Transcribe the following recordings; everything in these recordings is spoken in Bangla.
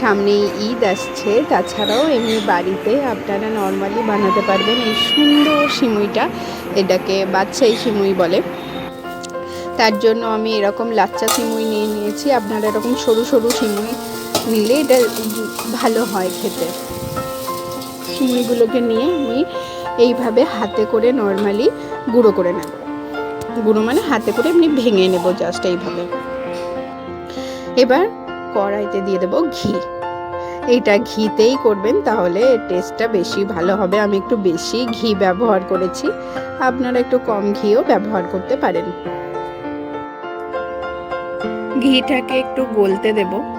সামনেই ঈদ আসছে। তাছাড়াও এমনি বাড়িতে আপনারা নর্মালি বানাতে পারবেন এই সুন্দর সিমুইটা, এটাকে বাচ্চাই সিমুই বলে। তার জন্য আমি এরকম লাচ্চা সিমুই নিয়ে নিয়েছি। আপনারা এরকম সরু সরু সিমুই নিলে এটা ভালো হয় খেতে। সিমুইগুলোকে নিয়ে আমি এইভাবে হাতে করে নর্মালি গুঁড়ো করে নেব। গুঁড়ো মানে হাতে করে এমনি ভেঙে নেব জাস্ট এইভাবে। এবার কড়াইতে দিয়ে দেবো ঘি। এটা ঘিতেই করবেন, তাহলে টেস্টটা বেশি ভালো হবে। আমি একটু বেশি ঘি ব্যবহার করেছি। আপনারা একটু কম ঘিও ব্যবহার করতে পারেন। ঘিটাকে একটু গলতে দেব।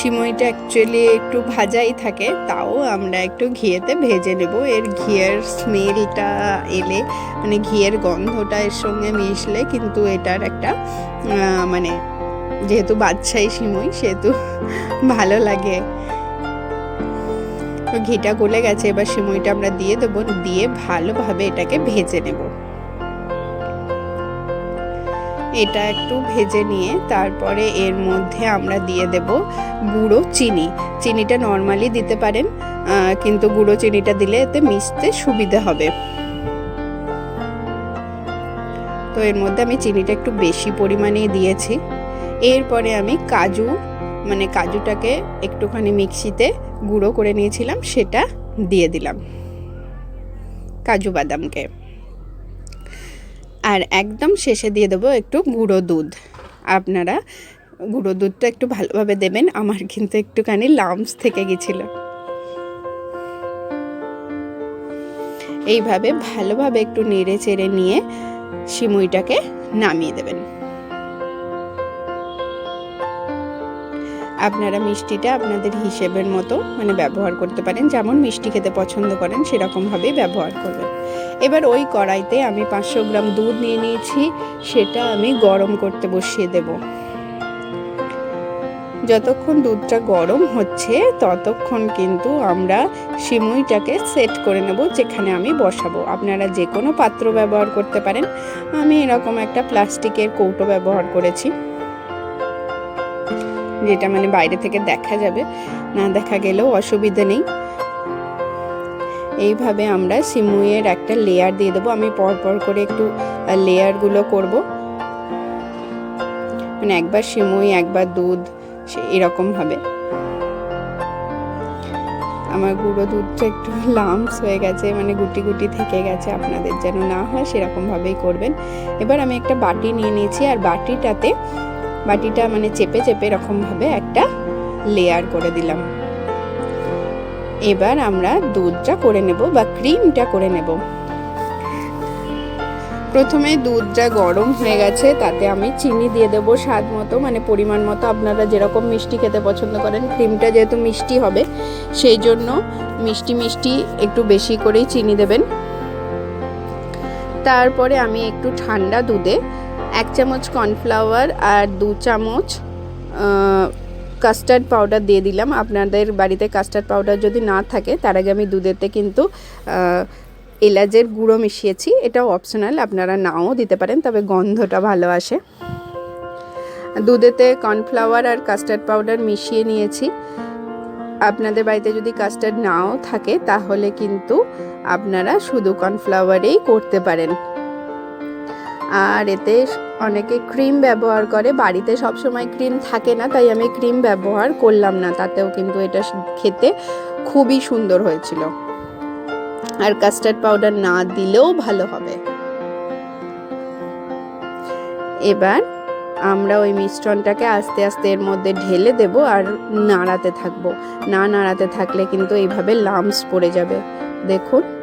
সিমইটা অ্যাকচুয়ালি একটু ভাজাই থাকে, তাও আমরা একটু ঘিয়েতে ভেজে নেব। এর ঘিয়ের স্মেলটা এলে মানে ঘিয়ের গন্ধটা এর সঙ্গে মিশলে কিন্তু এটার একটা মানে যেহেতু বাচ্চাই সিমই, সেহেতু ভালো লাগে। ঘিটা গলে গেছে, এবার সিমইটা আমরা দিয়ে দেবো, দিয়ে ভালোভাবে এটাকে ভেজে নেব। এটা একটু ভেজে নিয়ে তারপরে এর মধ্যে আমরা দিয়ে দেব গুঁড়ো চিনি। চিনিটা নর্মালি দিতে পারেন কিন্তু গুঁড়ো চিনিটা দিলে এতে মিশতে সুবিধে হবে। তো এর মধ্যে আমি চিনিটা একটু বেশি পরিমাণেই দিয়েছি। এরপরে আমি কাজু মানে কাজুটাকে একটুখানি মিক্সিতে গুঁড়ো করে নিয়েছিলাম, সেটা দিয়ে দিলাম। কাজু বাদামকে। আর একদম শেষে দিয়ে দেবো একটু গুঁড়ো দুধ। আপনারা গুঁড়ো দুধটা একটু ভালোভাবে দেবেন, আমার কিন্তু একটুখানি লামস থেকে গেছিল। এইভাবে ভালোভাবে একটু নেড়ে চেড়ে নিয়ে সিমুইটাকে নামিয়ে দেবেন। আপনারা মিষ্টিটা আপনাদের হিসেবের মতো মানে ব্যবহার করতে পারেন। যেমন মিষ্টি খেতে পছন্দ করেন, সেরকমভাবেই ব্যবহার করবেন। এবার ওই কড়াইতে আমি পাঁচশো গ্রাম দুধ নিয়ে নিয়েছি। সেটা আমি গরম করতে বসিয়ে দেব। যতক্ষণ দুধটা গরম হচ্ছে, ততক্ষণ কিন্তু আমরা সিমুইটাকে সেট করে নেব, যেখানে আমি বসাবো। আপনারা যে কোনো পাত্র ব্যবহার করতে পারেন। আমি এরকম একটা প্লাস্টিকের কৌটো ব্যবহার করেছি। যেটা মানে বাইরে থেকে দেখা যাবে, না দেখা গেলেও অসুবিধা নেই। এইভাবে আমরা সিমুইয়ের একটা লেয়ার দিয়ে দেবো। আমি পরপর করে একটু লেয়ারগুলো করব। মানে একবার সিমুই, একবার দুধ এরকমভাবে আমার গুঁড়ো দুধটা একটু লামস হয়ে গেছে মানে গুটি গুটি থেকে গেছে। আপনাদের যেন না হয় সেরকমভাবেই করবেন। এবার আমি একটা বাটি নিয়ে নিয়েছি, আর বাটিটাতে বাটিটা মানে চেপে চেপে এরকমভাবে একটা লেয়ার করে দিলাম। এবার আমরা দুধটা করে নেব বা ক্রিমটা করে নেব। প্রথমে দুধটা গরম হয়ে গেছে, তাতে আমি চিনি দিয়ে দেব স্বাদ মতো মানে পরিমাণ মতো। আপনারা যেরকম মিষ্টি খেতে পছন্দ করেন ক্রিমটা যেহেতু মিষ্টি হবে, সেই জন্য মিষ্টি মিষ্টি একটু বেশি করেই চিনি দেবেন। তারপরে আমি একটু ঠান্ডা দুধে এক চামচ কর্নফ্লাওয়ার আর দু চামচ কাস্টার্ড পাউডার দিয়ে দিলাম। আপনাদের বাড়িতে কাস্টার্ড পাউডার যদি না থাকে, তার আগে আমি দুধেতে কিন্তু এলাচের গুঁড়ো মিশিয়েছি। এটাও অপশনাল আপনারা নাও দিতে পারেন, তবে গন্ধটা ভালো আসে। দুধেতে কর্নফ্লাওয়ার আর কাস্টার্ড পাউডার মিশিয়ে নিয়েছি। আপনাদের বাড়িতে যদি কাস্টার্ড নাও থাকে, তাহলে কিন্তু আপনারা শুধু কর্নফ্লাওয়ারেই করতে পারেন। আর এতে অনেকে ক্রিম ব্যবহার করে। বাড়িতে সব সময় ক্রিম থাকে না, তাই আমি ক্রিম ব্যবহার করলাম না। তাতেও কিন্তু এটা খেতে খুবই সুন্দর হয়েছিল। আর কাস্টার্ড পাউডার না দিলেও ভালো হবে। এবার আমরা ওই মিশ্রণটাকে আস্তে আস্তে এর মধ্যে ঢেলে দেব আর নাড়াতে থাকব। না নাড়াতে থাকলে কিন্তু এইভাবে লামস পড়ে যাবে। দেখুন।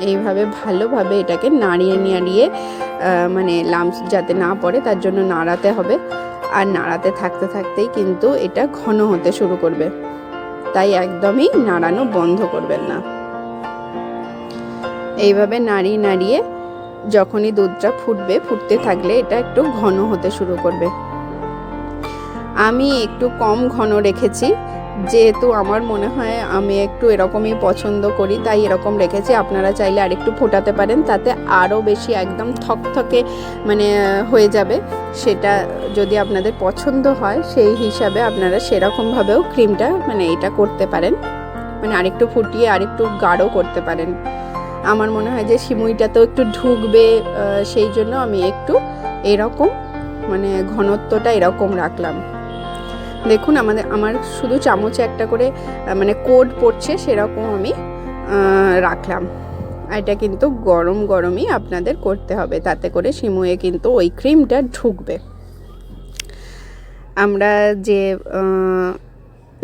এইভাবে ভালোভাবে এটাকে নাড়িয়ে নাড়িয়ে মানে লামস যাতে না পড়ে, তার জন্য নাড়াতে হবে। আর নাড়াতে থাকতে থাকতেই কিন্তু এটা ঘন হতে শুরু করবে। তাই একদমই নাড়ানো বন্ধ করবেন না। এইভাবে নাড়িয়ে নাড়িয়ে যখনই দুধটা ফুটবে, ফুটতে থাকলে এটা একটু ঘন হতে শুরু করবে। আমি একটু কম ঘন রেখেছি। যেহেতু আমার মনে হয় আমি একটু এরকমই পছন্দ করি, তাই এরকম রেখেছি। আপনারা চাইলে আরেকটু ফোটাতে পারেন, তাতে আরও বেশি একদম থকথকে মানে হয়ে যাবে। সেটা যদি আপনাদের পছন্দ হয়, সেই হিসাবে আপনারা সেরকমভাবেও ক্রিমটা মানে এটা করতে পারেন। মানে আরেকটু ফুটিয়ে আরেকটু গাঢ় করতে পারেন। আমার মনে হয় যে সিমুইটাতেও একটু ঢুকবে সেই জন্য আমি একটু এরকম মানে ঘনত্বটা এরকম রাখলাম। দেখুন, আমাদের, আমার শুধু চামচে একটা করে মানে কোড পড়ছে, সেরকম আমি রাখলাম। এটা কিন্তু গরম গরমই আপনাদের করতে হবে, তাতে করে সিমুয়ে কিন্তু ওই ক্রিমটা ঢুকবে। আমরা যে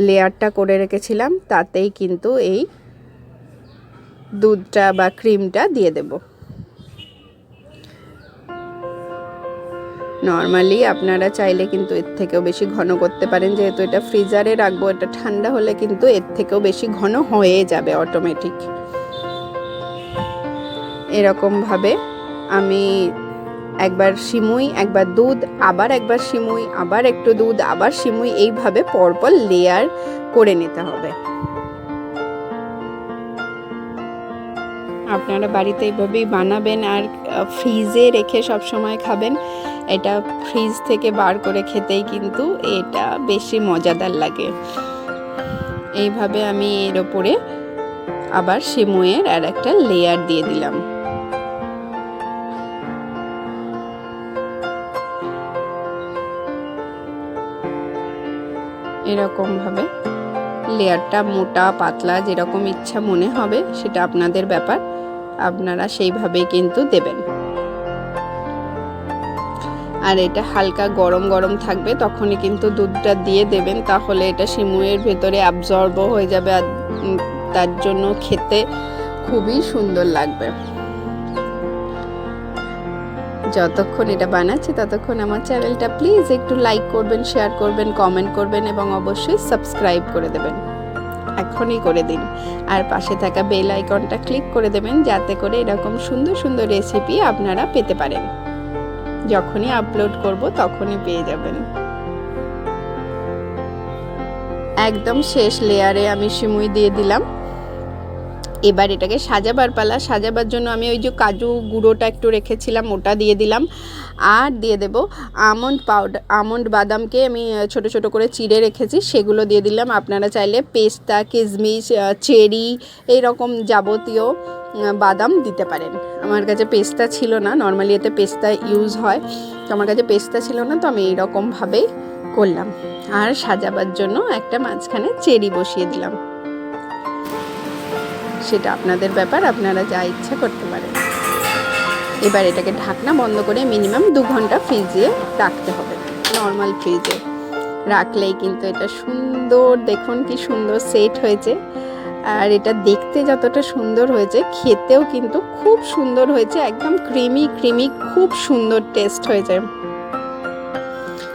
লেয়ারটা করে রেখেছিলাম, তাতেই কিন্তু এই দুধটা বা ক্রিমটা দিয়ে দেব। নর্মালি আপনারা চাইলে কিন্তু এর থেকেও বেশি ঘন করতে পারেন। যেহেতু এটা ফ্রিজারে রাখব, এটা ঠান্ডা হলে কিন্তু এর থেকেও বেশি ঘন হয়ে যাবে অটোমেটিক এরকমভাবে আমি একবার সিমুই, একবার দুধ, আবার একবার সিমুই, আবার একটু দুধ, আবার সিমুই, এইভাবে পরপর লেয়ার করে নিতে হবে। আপনারা বাড়িতে এইভাবেই বানাবেন আর ফ্রিজে রেখে সব সময় খাবেন। এটা ফ্রিজ থেকে বার করে খেতেই কিন্তু এটা বেশি মজাদার লাগে। এইভাবে আমি এর ওপরে আবার সিমুয়ের আর একটা লেয়ার দিয়ে দিলাম। এরকমভাবে লেয়ারটা মোটা, পাতলা যেরকম ইচ্ছা মনে হবে সেটা আপনাদের ব্যাপার। আপনারা সেইভাবেই কিন্তু দেবেন। আর এটা হালকা গরম গরম থাকবে, তখনই কিন্তু দুধটা দিয়ে দেবেন, তাহলে এটা সিমুয়ের ভেতরে অ্যাবজর্বও হয়ে যাবে আর তার জন্য খেতে খুবই সুন্দর লাগবে। যতক্ষণ এটা বানাচ্ছি ততক্ষণ আমার চ্যানেলটা প্লিজ একটু লাইক করবেন শেয়ার করবেন কমেন্ট করবেন এবং অবশ্যই সাবস্ক্রাইব করে দেবেন। এখনই করে দিন। আর পাশে থাকা বেল আইকনটা ক্লিক করে দেবেন, যাতে করে এরকম সুন্দর সুন্দর রেসিপি আপনারা পেতে পারেন। যখনই আপলোড করব তখনই পেয়ে যাবেন। একদম শেষ লেয়ারে আমি সিমুই দিয়ে দিলাম। এবার এটাকে সাজাবার পালা। সাজাবার জন্য আমি ওই যে কাজু গুঁড়োটা একটু রেখেছিলাম ওটা দিয়ে দিলাম। আর দিয়ে দেব আমন্ড পাউডার আমন্ড বাদামকে আমি ছোট ছোট করে চিড়ে রেখেছি সেগুলো দিয়ে দিলাম। আপনারা চাইলে পেস্তা আহ, চেরি এইরকম যাবতীয় বাদাম দিতে পারেন। আমার কাছে পেস্তা ছিল না নর্মালি এতে পেস্তা ইউজ হয়। তো আমার কাছে পেস্তা ছিল না, তো আমি এইরকমভাবেই করলাম। আর সাজাবার জন্য একটা মাঝখানে চেরি বসিয়ে দিলাম। সেটা আপনাদের ব্যাপার, আপনারা যা ইচ্ছা করতে পারেন। এবার এটাকে ঢাকনা বন্ধ করে মিনিমাম দু ঘণ্টা ফ্রিজে রাখতে হবে। নর্মাল ফ্রিজে রাখলেই কিন্তু এটা সুন্দর, দেখুন কি সুন্দর সেট হয়েছে। আর এটা দেখতে যতটা সুন্দর হয়েছে, খেতেও কিন্তু খুব সুন্দর হয়েছে, একদম ক্রিমি ক্রিমি খুব সুন্দর টেস্ট হয়েছে।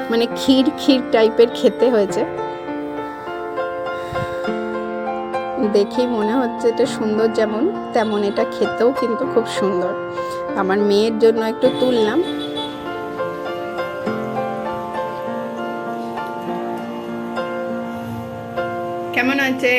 মানে ক্ষীর ক্ষীর টাইপের খেতে হয়েছে। দেখেই মনে হচ্ছে এটা সুন্দর যেমন, তেমন এটা খেতেও কিন্তু খুব সুন্দর। আমার মেয়ের জন্য একটু তুললাম। কেমন আছে?